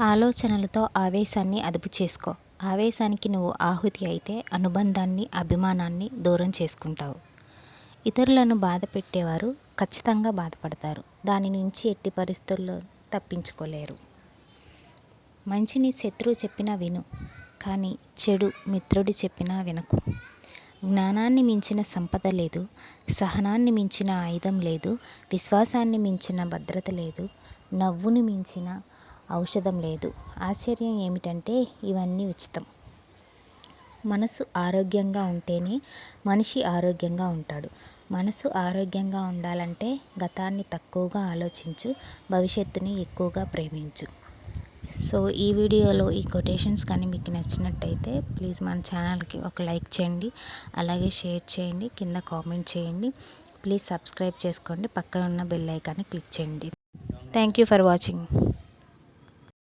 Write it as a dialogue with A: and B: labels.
A: ఆలోచనలతో ఆవేశాన్ని అదుపు చేసుకో. ఆవేశానికి నువ్వు ఆహుతి అయితే అనుబంధాన్ని అభిమానాన్ని దూరం చేసుకుంటావు. ఇతరులను బాధ పెట్టేవారు ఖచ్చితంగా బాధపడతారు. దాని నుంచి ఎట్టి పరిస్థితుల్లో తప్పించుకోలేరు. మంచిని శత్రువు చెప్పినా విను కానీ చెడు మిత్రుడు చెప్పినా వినకు. జ్ఞానాన్ని మించిన సంపద లేదు సహనాన్ని మించిన ఆయుధం లేదు విశ్వాసాన్ని మించిన భద్రత లేదు నవ్వుని మించిన ఔషధం లేదు. ఆశ్చర్యం ఏమిటంటే ఇవన్నీ ఉచితం. మనసు ఆరోగ్యంగా ఉంటేనే మనిషి ఆరోగ్యంగా ఉంటాడు. మనసు ఆరోగ్యంగా ఉండాలంటే గతాన్ని తక్కువగా ఆలోచించు భవిష్యత్తుని ఎక్కువగా ప్రేమించు. సో ఈ వీడియోలో ఈ కొటేషన్స్ కానీ మీకు నచ్చినట్టయితే ప్లీజ్ మన ఛానల్కి ఒక లైక్ చేయండి. అలాగే షేర్ చేయండి. కింద కామెంట్ చేయండి. ప్లీజ్ సబ్స్క్రైబ్ చేసుకోండి. పక్కన ఉన్న బెల్ ఐకాన్ని క్లిక్ చేయండి. Thank you for watching.